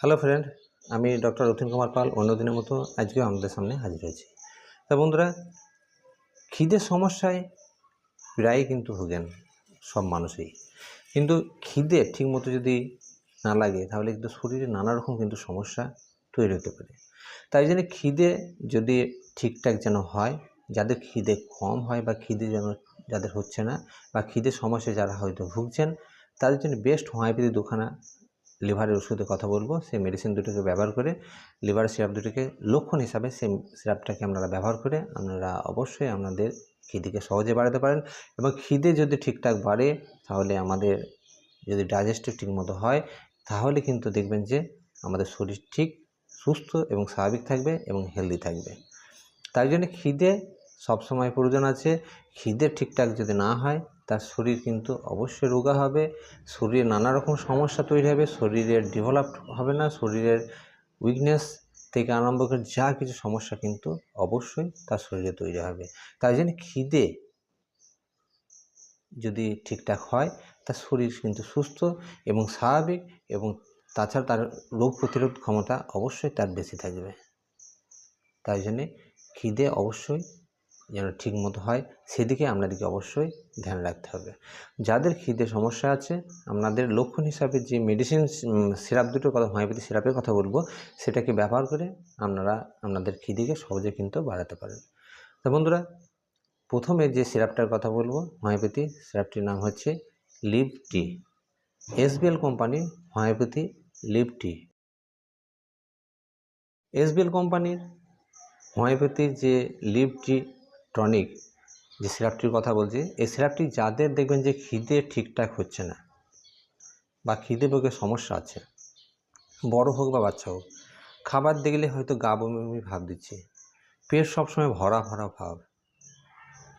Hello friend, আমি doctor Ratin Kumar Pal অন্যদিনের মতো আজকেও আমাদের সামনে হাজির হয়েছি। তা বন্ধুরা, খিদের সমস্যায় প্রায়ই কিন্তু ভোগেন সব মানুষই। কিন্তু খিদে ঠিকমতো যদি না লাগে, তাহলে কিন্তু শরীরে নানা রকম কিন্তু সমস্যা তৈরি হতে পারে। তাই জন্য খিদে যদি ঠিকঠাক যেন হয়, যাদের খিদে কম হয় বা খিদে যেন যাদের হচ্ছে না, বা খিদের সমস্যায় যারা হয়তো ভুগছেন, তাদের জন্য বেস্ট হোমিওপ্যাথি দুখানা লিভারের ওষুধের কথা বলব। সেই মেডিসিন দুটোকে ব্যবহার করে লিভার সিরাপ দুটোকে লক্ষণ হিসাবে সেই সিরাপটাকে আপনারা ব্যবহার করে আপনারা অবশ্যই আপনাদের খিদেকে সহজে বাড়াতে পারেন এবং খিদে যদি ঠিকঠাক বাড়ে তাহলে আমাদের যদি ডাইজেস্টিভ ঠিকমতো হয় তাহলে কিন্তু দেখবেন যে আমাদের শরীর ঠিক সুস্থ এবং স্বাভাবিক থাকবে এবং হেলদি থাকবে। তাই জন্য খিদে সবসময় প্রয়োজন আছে। খিদে ঠিকঠাক যদি না হয় তার শরীর কিন্তু অবশ্যই রোগা হবে। শরীরে নানা রকম সমস্যা তৈরি হবে শরীরের ডেভেলপ হবে না, শরীরের উইকনেস থেকে আরম্ভ করে যা কিছু সমস্যা কিন্তু অবশ্যই তার শরীরে তৈরি হবে। তাই জন্য খিদে যদি ঠিকঠাক হয়, তার শরীর কিন্তু সুস্থ এবং স্বাভাবিক এবং তাছাড়া তার রোগ প্রতিরোধ ক্ষমতা অবশ্যই তার বেশি থাকবে। তাই জন্যে খিদে অবশ্যই যেন ঠিক মতো হয়, সেদিকে আপনাদেরকে অবশ্যই ধ্যান রাখতে হবে। যাদের খিদে সমস্যা আছে, আপনাদের লক্ষণ হিসাবে যে মেডিসিন সিরাপ দুটোর কথা হোমিওপ্যাথি সিরাপের কথা বলব, সেটাকে ব্যবহার করে আপনারা আপনাদের খিদেকে সহজে কিন্তু বাড়াতে পারেন। তো বন্ধুরা, প্রথমে যে সিরাপটার কথা বলব হোমিওপ্যাথি সিরাপটির নাম হচ্ছে লিভ টি এসবিএল কোম্পানির হোমিওপ্যাথি লিভ টি এসবিএল কোম্পানির হোমিওপ্যাথির যে লিভ টি টনিক যে সিরাপটির কথা বলছি, এই সিরাপটি যাদের দেখবেন যে খিদে ঠিকঠাক হচ্ছে না বা খিদে ভোগের সমস্যা আছে, বড় হোক বা বাচ্চা হোক, খাবার দেখলে হয়তো গা বমি ভাব দিচ্ছে, পেট সবসময় ভরা ভরা ভাব।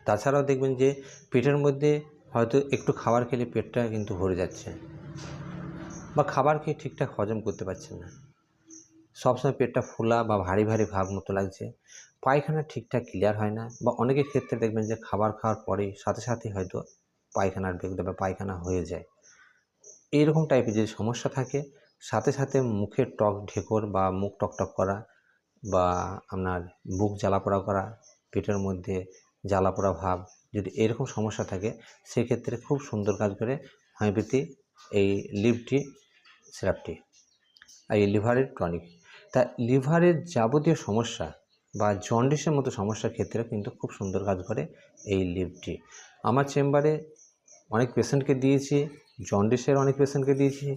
তাছাড়াও দেখবেন যে পেটের মধ্যে হয়তো একটু খাবার খেলে পেটটা কিন্তু ভরে যাচ্ছে বা খাবার খেয়ে ঠিকঠাক হজম করতে পারছেন না। সবসময় পেটটা ফোলা বা ভারী ভারী ভাব মতো লাগছে। পায়খানা ঠিকঠাক ক্লিয়ার হয় না বা অনেকের ক্ষেত্রে দেখবেন যে খাবার খাওয়ার পরে সাথে সাথে হয়তো পায়খানার বেগ বা পায়খানা হয়ে যায়। এইরকম টাইপের যদি সমস্যা থাকে, সাথে সাথে মুখের টক ঢেকর বা মুখ টকটক করা বা আপনার বুক জ্বালাপোড়া করা, পেটের মধ্যে জ্বালাপোড়া ভাব যদি এরকম সমস্যা থাকে, সেক্ষেত্রে খুব সুন্দর কাজ করে হোমিওপ্যাথি এই লিভটি সিরাপটি আর এই লিভারের টনিক তা লিভারের যাবতীয় সমস্যা বা জন্ডিসের মতো সমস্যার ক্ষেত্রে কিন্তু খুব সুন্দর কাজ করে এই লিভটি। আমার চেম্বারে অনেক পেশেন্টকে দিয়েছি, জন্ডিসের অনেক পেশেন্টকে দিয়েছি,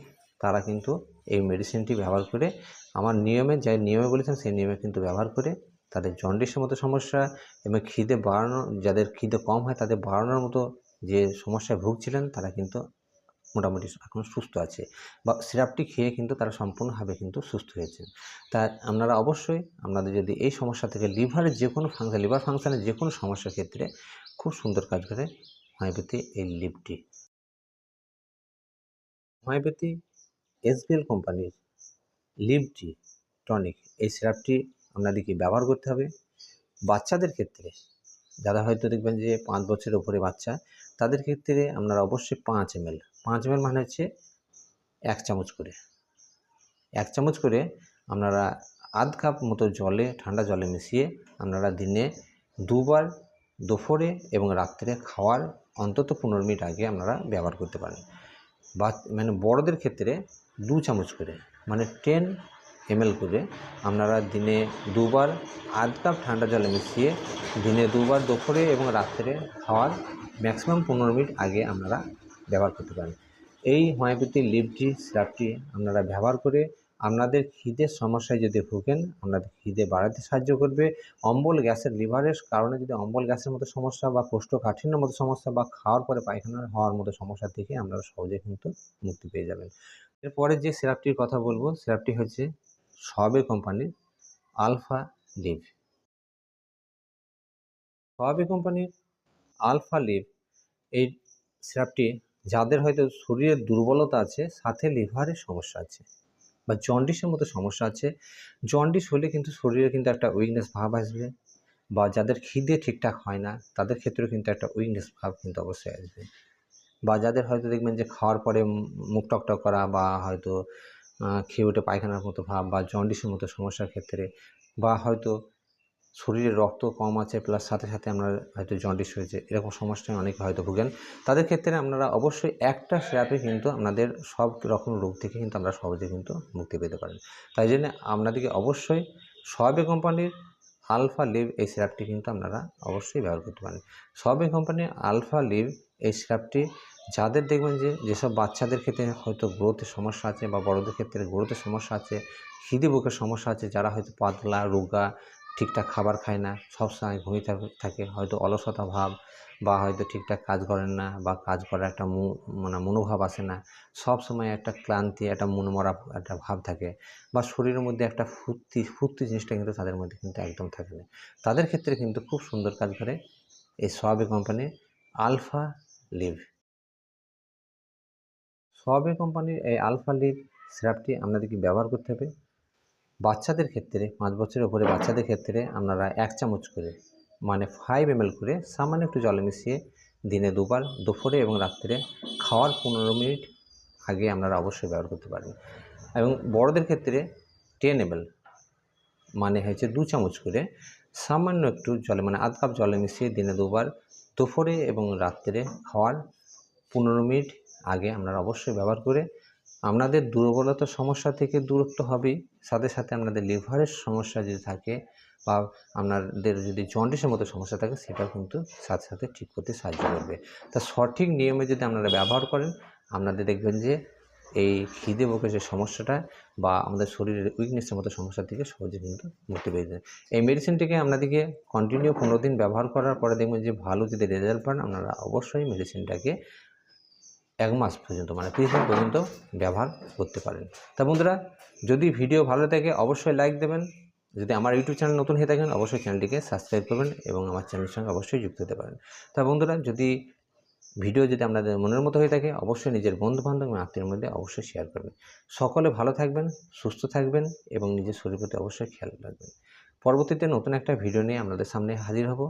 তারা কিন্তু এই মেডিসিনটি ব্যবহার করে আমার নিয়মে যে নিয়মে বলেছেন সেই নিয়মে কিন্তু ব্যবহার করে তাদের জন্ডিসের মতো সমস্যা এবং খিদে বাড়ানো, যাদের খিদে কম হয় তাদের বাড়ানোর মতো যে সমস্যায় ভুগছিলেন তারা কিন্তু মোটামুটি এখন সুস্থ আছে বা সিরাপটি খেয়ে কিন্তু তারা সম্পূর্ণভাবে কিন্তু সুস্থ হয়েছেন। তা আপনারা অবশ্যই আপনাদের যদি এই সমস্যা থেকে লিভারের যে কোনো ফাংশন লিভার ফাংশনের যে কোনো সমস্যার ক্ষেত্রে খুব সুন্দর কাজ করে হোমিওপ্যাথি এই লিপটি। হোমিওপ্যাথি এসবিএল কোম্পানির লিপটি টনিক এই সিরাপটি আপনাদেরকে ব্যবহার করতে হবে। বাচ্চাদের ক্ষেত্রে, যারা হয়তো দেখবেন যে পাঁচ বছরের উপরে বাচ্চা, তাদের ক্ষেত্রে আপনারা অবশ্যই পাঁচ এমএল পাঁচ এমএল মানে হচ্ছে এক চামচ করে। এক চামচ করে আপনারা আধ কাপ মতো জলে, ঠান্ডা জলে মিশিয়ে আপনারা দিনে দুবার দুপুরে এবং রাত্রে খাওয়ার অন্তত পনেরো মিনিট আগে আপনারা ব্যবহার করতে পারেন। বা মানে বড়দের ক্ষেত্রে দু চামচ করে মানে টেন এমএল করে আপনারা দিনে দুবার আধ কাপ ঠান্ডা জলে মিশিয়ে দিনে দুবার দুপুরে এবং রাত্রে খাওয়ার ম্যাক্সিমাম পনেরো মিনিট আগে আপনারা ব্যবহার করতে পারেন এই হোমিওপ্যাথি লিপটি সিরাপটি আপনারা ব্যবহার করে আপনাদের খিদের সমস্যায় যদি ভুগেন, আপনাদের খিদে বাড়াতে সাহায্য করবে। অম্বল গ্যাসের লিভারের কারণে যদি অম্বল গ্যাসের মতো সমস্যা বা কোষ্ঠকাঠিন্যের মতো সমস্যা বা খাওয়ার পরে পায়খানা হওয়ার মতো সমস্যা থেকে আপনারা সহজে কিন্তু মুক্তি পেয়ে যাবেন। এরপরে যে সিরাপটির কথা বলব সিরাপটি হচ্ছে সবে কোম্পানির আলফা লিভ। সবে কোম্পানির আলফা লিভ, এই সিরাপটি যাদের হয়তো শরীরের দুর্বলতা আছে, সাথে লিভারের সমস্যা আছে বা জন্ডিসের মতো সমস্যা আছে, জন্ডিস হলে কিন্তু শরীরে কিন্তু একটা উইকনেস ভাব আসবে বা যাদের খিদে ঠিকঠাক হয় না, তাদের ক্ষেত্রেও কিন্তু একটা উইকনেস ভাব কিন্তু অবশ্যই আসবে বা যাদের হয়তো দেখবেন যে খাওয়ার পরে মুখ টকটক করা বা হয়তো খেয়ে উঠে পায়খানার মতো ভাব বা জন্ডিসের মতো সমস্যার ক্ষেত্রে বা হয়তো শরীরে রক্ত কম আছে প্লাস সাথে সাথে আমরা হয়তো জন্ডিস হয়েছে। এরকম সমস্যায় অনেকে হয়তো ভুগেন। তাদের ক্ষেত্রে আপনারা অবশ্যই একটা সিরাপে কিন্তু আপনাদের সব রকম রোগ থেকে কিন্তু আমরা সহজে কিন্তু মুক্তি পেতে পারেন। তাই জন্য আপনাদেরকে অবশ্যই সবে কোম্পানির আলফা লিভ এই সিরাপটি কিন্তু আপনারা অবশ্যই ব্যবহার করতে পারেন। সবে কোম্পানির আলফা লিভ এই সিরাপটি যাদের দেখবেন যে, যেসব বাচ্চাদের ক্ষেত্রে হয়তো গ্রোথের সমস্যা আছে বা বড়দের ক্ষেত্রে গ্রোথের সমস্যা আছে, খিদে বুকের সমস্যা আছে, যারা হয়তো পাতলা, রোগা ঠিকঠাক খাবার খায় না সবসময় ঘুমিয়ে থাক- থাকে। হয়তো অলসতা ভাব বা হয়তো ঠিকঠাক কাজ করেন না বা কাজ করার একটা মানে মনোভাব আসে না, সব সময় একটা ক্লান্তি, একটা মনমরা একটা ভাব থাকে বা শরীরের মধ্যে একটা ফুর্তি ফুর্তি জিনিসটা কিন্তু তাদের মধ্যে কিন্তু একদম থাকে না। তাদের ক্ষেত্রে কিন্তু খুব সুন্দর কাজ করে এই সোয়াবে কোম্পানির আলফা লিভ। সোয়াবে কোম্পানির এই আলফা লিভ সিরাপটি আপনাদেরকে ব্যবহার করতে হবে। বাচ্চাদের ক্ষেত্রে, পাঁচ বছরের উপরে বাচ্চাদের ক্ষেত্রে আপনারা এক চামচ করে মানে ফাইভ এম করে সামান্য একটু জলে মিশিয়ে দিনে দুবার দুপুরে এবং রাত্রে খাওয়ার পনেরো মিনিট আগে আপনারা অবশ্যই ব্যবহার করতে পারেন এবং বড়দের ক্ষেত্রে টেন এম মানে হয়েছে দু চামচ করে সামান্য একটু জলে মানে আধ কাপ জলে মিশিয়ে দিনে দুবার দুপুরে এবং রাত্রে খাওয়ার পনেরো মিনিট আগে আপনারা অবশ্যই ব্যবহার করে আপনাদের দুর্বলতার সমস্যা থেকে দূরত্ব হবেই। সাথে সাথে আপনাদের লিভারের সমস্যা যদি থাকে বা আপনাদের যদি জন্ডিসের মতো সমস্যা থাকে, সেটাও কিন্তু সাথে সাথে ঠিক করতে সাহায্য করবে। তা সঠিক নিয়মে যদি আপনারা ব্যবহার করেন, আপনাদের দেখবেন যে এই খিদে বুকের যে সমস্যাটা বা আমাদের শরীরের উইকনেসের মতো সমস্যা থেকে সহজে কিন্তু মুক্তি পেয়ে যায়। এই মেডিসিনটিকে আপনাদেরকে কন্টিনিউ পনেরো দিন ব্যবহার করার পরে দেখবেন যে ভালো যদি রেজাল্ট পান, আপনারা অবশ্যই মেডিসিনটাকে এক মাস পর্যন্ত মানে তিরিশ দিন পর্যন্ত ব্যবহার করতে পারেন। তা বন্ধুরা, যদি ভিডিও ভালো থাকে অবশ্যই লাইক দেবেন। যদি আমার ইউটিউব চ্যানেল নতুন হয়ে থাকেন, অবশ্যই চ্যানেলটিকে সাবস্ক্রাইব করবেন এবং আমার চ্যানেলের সঙ্গে অবশ্যই যুক্ত হতে পারেন। তা বন্ধুরা, যদি ভিডিও যদি আপনাদের মনের মতো হয়ে থাকে, অবশ্যই নিজের বন্ধু বান্ধব এবং আত্মীয়ের মধ্যে অবশ্যই শেয়ার করবেন। সকলে ভালো থাকবেন, সুস্থ থাকবেন এবং নিজের শরীর প্রতি অবশ্যই খেয়াল রাখবেন। পরবর্তীতে নতুন একটা ভিডিও নিয়ে আপনাদের সামনে হাজির হব।